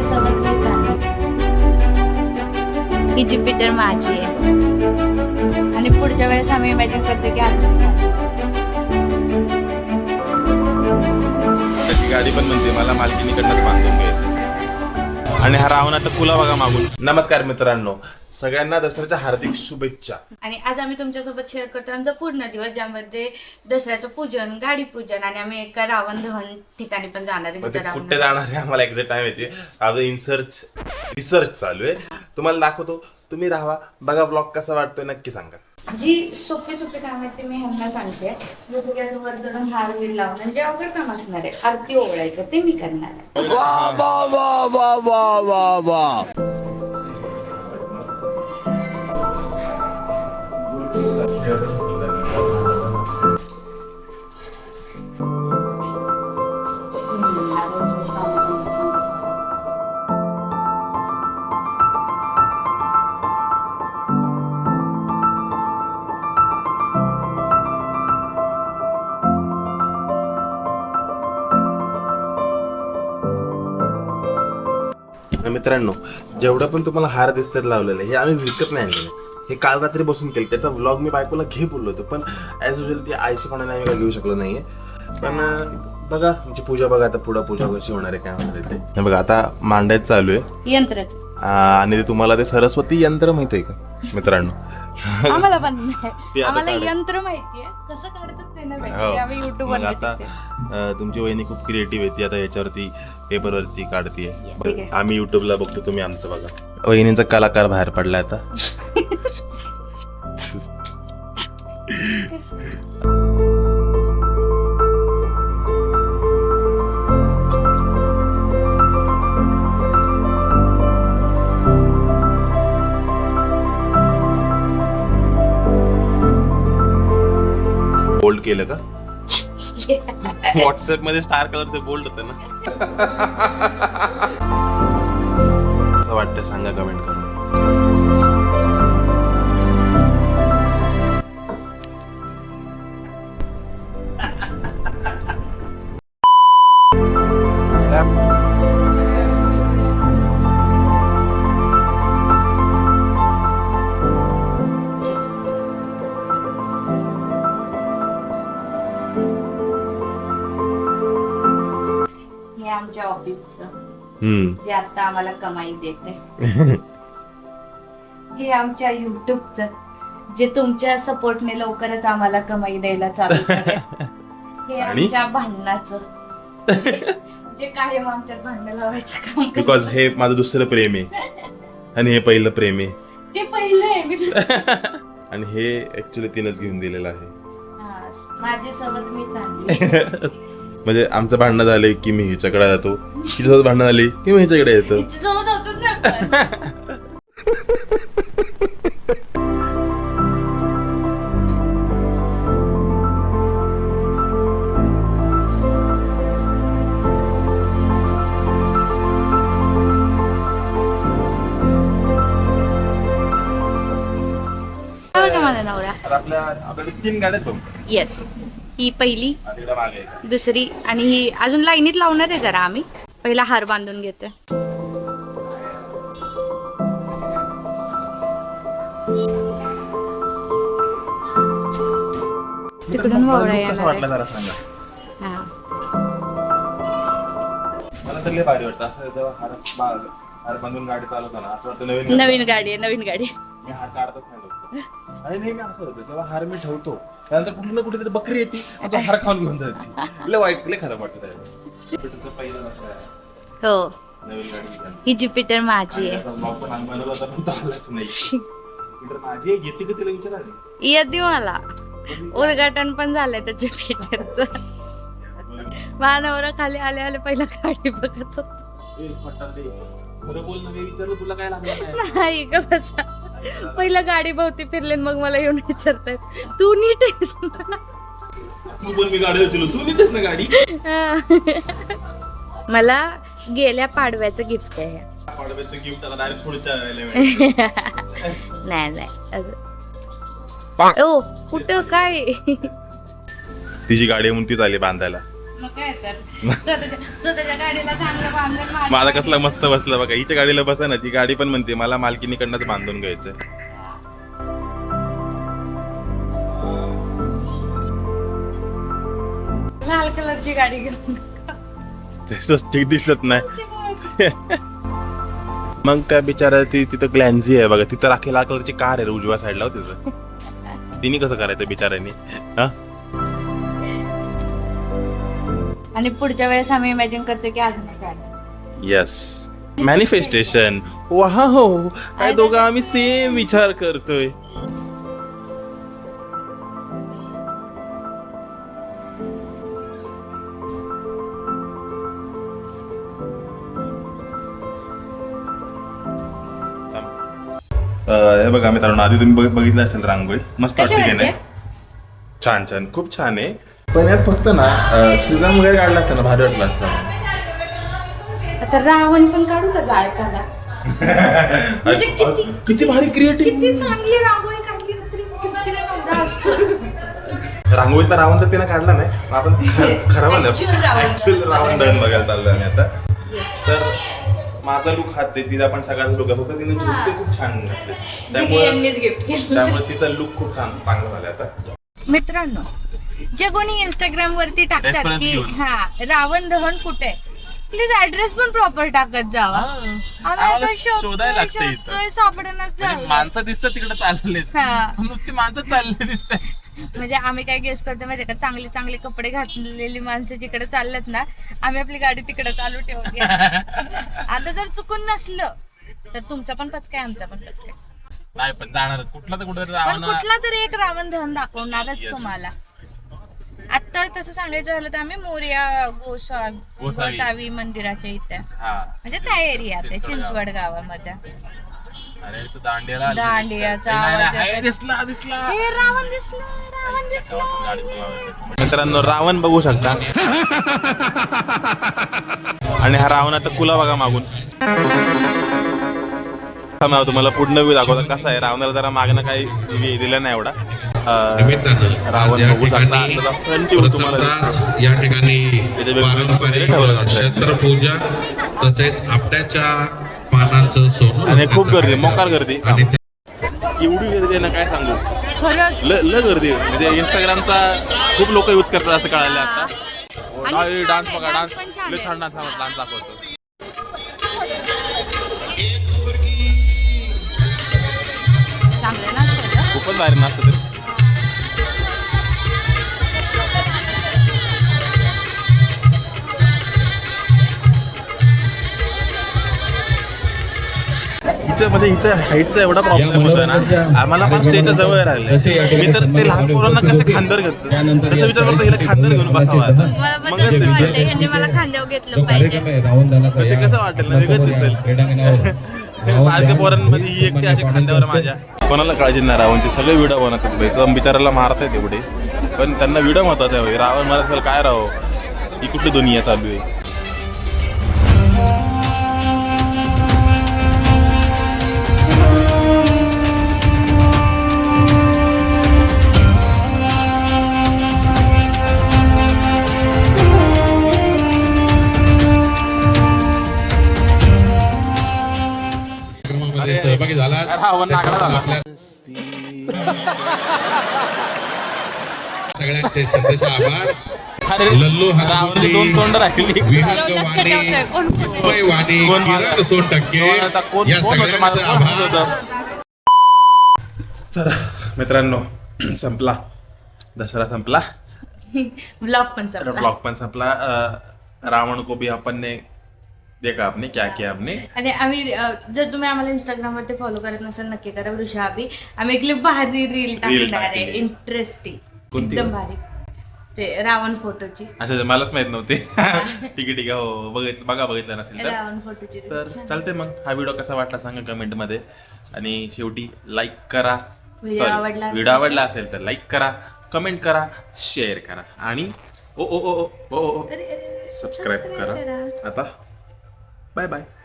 माझी सवत मी चांगली ही ज्युपिटर माझी आहे. आणि पुढच्या वेळेस आम्ही इमॅजिन करतो की आज त्याची गाडी पण म्हणते मला मालकीनीकडनं बांधून घ्यायचं. आणि हा रावणाचा पुला बघा मागून. नमस्कार मित्रांनो. सगळ्यांना दसऱ्याच्या हार्दिक शुभेच्छा. आणि आज आम्ही तुमच्यासोबत शेअर करतो आमचा पूर्ण दिवस ज्यामध्ये दसऱ्याचं पूजन गाडी पूजन आणि आम्ही एका रावण दहन ठिकाणी पण जाणार आहे. मग ते जिथं कुठे रावण जाणार आहे? आम्हाला एक्झॅक्ट टाइम येते. अजून इन्सर्च रिसर्च चालू आहे. तुम्हाला दाखवतो. तुम्ही राहा बघा ब्लॉग कसा वाटतोय नक्की सांगा. जी सोपे सोपे काम आहेत ते मी ह्यांना सांगते. जसं की असं वर चढून हार बिल लावणं जे अवघड काम असणार आहे आरती ओवळायचं ते मी करणार आहे. आणि मित्रांनो जेवढं पण तुम्हाला हार दिसतात लावलेले हे आम्ही विकत नाही आणलेले. हे काल रात्री बसून केले त्याचा व्लॉग मी बायकोला घे बोललो होतो पण ॲज युजल ती आयशीपणाने आम्ही काय घेऊ शकलो नाहीये. पण बघा आमची पूजा बघा आता पुढं पूजा कशी होणार आहे काय होणार आहे ते. हे बघा आता मांडायचं चालू आहे. यंत्रच. आ, आणि ते तुम्हाला ते सरस्वती यंत्र माहीत आहे का मित्रांनो? आम्हाला पण नाही. ते आता आम्हाला. यंत्र माहितीये. कसं काढतात ते नाही हो. माहिती आम्ही मग आता अं, तुमची वहिनी खूप क्रिएटिव्ह आहे. ती आता याच्यावरती पेपरवरती काढतीये. आम्ही युट्यूबला बघतो तुम्ही आमचं बघा. वहिनीचा कलाकार बाहेर पडलाय आता. बोल्ड केलं का? व्हॉट्सअपमध्ये स्टार कलरचे बोल्ड होते ना. असं वाटतं सांगा कमेंट करून. जे आता आम्हाला कमाई देते. हे आमच्या युट्यूबचं जे तुमच्या सपोर्टने लवकरच आम्हाला कमाई द्यायला चालू हे? आमच्या भांडणाचं. जे कायम आमच्यात भांडण लावायचं काम. बिकॉज हे माझं दुसरं प्रेम आहे. आणि हे पहिलं प्रेम आहे. ते पहिलं आहे मी आणि हे ऍक्च्युली तिनंच घेऊन दिलेलं आहे. हा, माझी सोबत मी चांगली म्हणजे आमचं भांडणं झालंय की मी हिच्याकडे जातो तिच्यासोबत भांडणं झाली की मी हिच्याकडे येतो. हा आपल्या आपल्याकडे तीन गाड्या. येस ही पहिली आहे. दुसरी आणि ही अजून लाईनीत लावणार आहे जरा आम्ही पहिला हार बांधून घेतोय तिकडून कसा येणार वाटला आहे. जरा सांगा हा. मला तर लय भारी वाटतं असं जेव्हा हार बा- हार बांधून गाडी चालवताना असं वाटतं नवीन नवीन गाडी आहे नवीन गाडी मी हार काढतच नाही लवकर. आणि नेहमी असं होतं जेव्हा हार मी ठेवतो त्यानंतर कुठे ना कुठेतरी बकरी येते आणि तो हार खाऊन घेऊन जाते लय वाईट लय खराब वाटतं पहिलं आहे. हो नवीन गाडी घेतली. ही ज्युपिटर माझी आणि आहे आता vlog पण आम्ही बनवला होता, पण तो आलाच नाही Jupiter माझी आहे, का तिला विचारा आधी. येते मला उद्घाटन पण झालंय त्या ज्युपिटरचं माझा नवरा खाली आले आले पहिला गाडी बघत होता. ए, फटाफट ये. खरं बोल ना, मी विचारलं तुला काय लागलं नाही नाही ग बसा पहिलं गाडी भोवती फिरले मग मला येऊन विचारतायत तू नीट आहेस ना?" तू बोल मी गाडी उचलू तू नेतेस ना गाडी मला गेल्या पाडव्याचं गिफ्ट आहे हे. पाडव्याचं गिफ्ट आता डायरेक्ट पुढच्या वेळेला मिळेल. नाही नाही अजून. ओ कुठं काय तिची गाडी म्हणून ती झाली बांधायला माझा कसला मस्त बसला बघा. हिच्या गाडीला बसा ना ती गाडी पण म्हणते मला मालकीनीकडनंच बांधून घ्यायचं लाल कलरची गाडी घेऊन स्वस्तिक दिसत नाही. मग त्या बिचारा ती तिथं ग्लॅन्झी आहे बघा. तिथं राखी लाल कलरची कार आहे उजव्या साईडला हो तिथं. तिने कसं करायचं बिचाऱ्यानी? हा? आणि पुढच्या वेळेस आम्ही इमॅजिन करतो की अजून एक येस मॅनिफेस्टेशन वाह काय दोघं आम्ही सेम विचार करतोय. अं, हे बघा मित्रांनो आधी तुम्ही बघ- बघितलं असेल रांगोळी. मस्त वाटते की नाही? छान छान. खूप छान आहे. पण यात फक्त ना अं, श्रीराम वगैरे काढलं असतं ना भारी वाटलं असतं. आता रावण पण काढू का जाळताना? म्हणजे किती किती भारी क्रिएटिव्ह किती चांगली रांगोळी काढली ना तरी किती एवढा असतोच रांगोळीचा रावण तर तिने काढला नाही पण आपण खर- खरं Actual रावण. ऍक्च्युअल रावण दहन बघायला चाललोय आम्ही आता. Yes. तर माझा लुक हाच आहे तिचा पण सगळ्याच लुक आहे. फक्त तिने झुकते खूप छान घातले. जे की त्यामुळे यांनीच गिफ्ट केलं. त्यामुळे तिचा लुक खूप छान चांगला झाला आता. मित्रांनो जे कोणी इंस्टाग्राम वरती टाकतात Reference की घेऊन. हा रावण दहन कुठे? प्लीज ऍड्रेस पण प्रॉपर टाकत जावा. आम्ही आम्हाला आता शोधायला शोधतोय लागतं इथं. शोधतोय सापडण्यात म्हणजे झालं माणसं दिसतात तिकडे चालले हा. नुसती माणसं चालले दिसतात. म्हणजे आम्ही काय गेस करतो माहितीये का? चांगले चांगले कपडे घातलेली माणसं जिकडे चाललेत ना आम्ही आपली गाडी तिकडे चालू ठेवली आता जर चुकून नसलं तर तुमचा पण पचकाय आमचा पण पचकाय नाही पण जाणार कुठला तर कुठं पण रावण कुठला तरी एक रावण दहन दाखवणारच तुम्हाला. आता तसं सांगायचं झालं तर आम्ही मोर्या गोसावी गोसावी. गोसावी मंदिराच्या इथे. हा. म्हणजे त्या एरियात आहे चिंचवड गावामध्ये. अरे इथं दांडियाला आलेली दांडियाचा दिसतात. ए, नाही, आवाज नाही, येतोय. हाय, दिसला दिसला. हे रावण दिसला रावण दिसला. गाडी पण लावायची. मित्रांनो रावण बघू शकता. आणि हा रावणाचा कुला बघा मागून. थांबा, तुम्हाला पूर्ण व्ह्यू दाखवता. कसा आहे? रावणाला जरा मागणं काही हे दिलं नाही एवढा. निमित्तानं रावण आज या ठिकाणी त्याचा फ्रंट व्ह्यू तुम्हाला दिसतो. प्रथमतः या ठिकाणी पारंपरिक. शस्त्रपूजन तसेच आपट्याच्या पानांचं सोनं आणि खूप गर्दी, मोकार गर्दी. आणि एवढी गर्दी आहे ना काय सांगू ल ल गर्दी. म्हणजे इंस्टाग्रामचा खूप लोक यूज करतात असं कळालं आता डान्स बघा डान्स लय. छान डान्स डान्स दाखवतो? खूपच भारी नाचतं हिचं म्हणजे हिचं हाईटचा एवढा प्रॉब्लेम होता ना. आम्हाला पण स्टेजच्या जवळ राहिले मी तर ते लहान पोरांना कसे खांदर घेतो? तसं विचार करतो हिला खांदर घेऊन बसावं आता. मला पण मग ते- आहे कसं वाटेल? ना, वेगळंच दिसेल. पोरांमध्ये ही एकटी अशी खांद्यावर. माझ्या. कोणाला काळजी नाही रावणची सगळे व्हिडिओ बनवतात भाई तर बिचाराला मारतायत एवढे. पण त्यांना व्हिडिओ महत्त्वाचा आहे भाई रावण मला असेल काय राहो ही कुठली दुनिया चालू आहे? रावण नागडा झाला. सगळ्यांचे आभार अरे लल्लू रावणाची दोन तोंड राहिली विहंग लक्ष वाणी ठेवतोय, कोण कोण? विस्मय वाणी कोण किरण मारलं? सोनटक्के कोण आता कोण या कोण होतं माझं सगळ्यांचे कोण हसत आभार होतं? तर मित्रांनो संपला दसरा संपला ब्लॉग पण संपला. ब्लॉग पण संपला अं, रावण को भी अपन ने देखा आपने क्या किया आपने? आणि आम्ही अ, जर तुम्ही आम्हाला इंस्टाग्राम वरती फॉलो करत नसाल नक्की करा वृषाभी आम्ही एक क्लिप भारी रील टाकणार आहे. इंटरेस्टिंग कोणती? एकदम भारी. ते रावण फोटोची अच्छा अच्छा, मलाच माहीत नव्हते. ठीक आहे ठीक आहे. हो बघितलं बघा बघितलं नसेल तर. रावण फोटोची तर चालते मग. हा व्हिडिओ कसा वाटला सांगा कमेंटमध्ये. आणि शेवटी लाईक करा. व्हिडिओ आवडला असेल व्हिडिओ आवडला असेल तर लाईक करा कमेंट करा शेअर करा. आणि ओ ओ ओ ओ ओ सबस्क्राईब करा. आता 拜拜。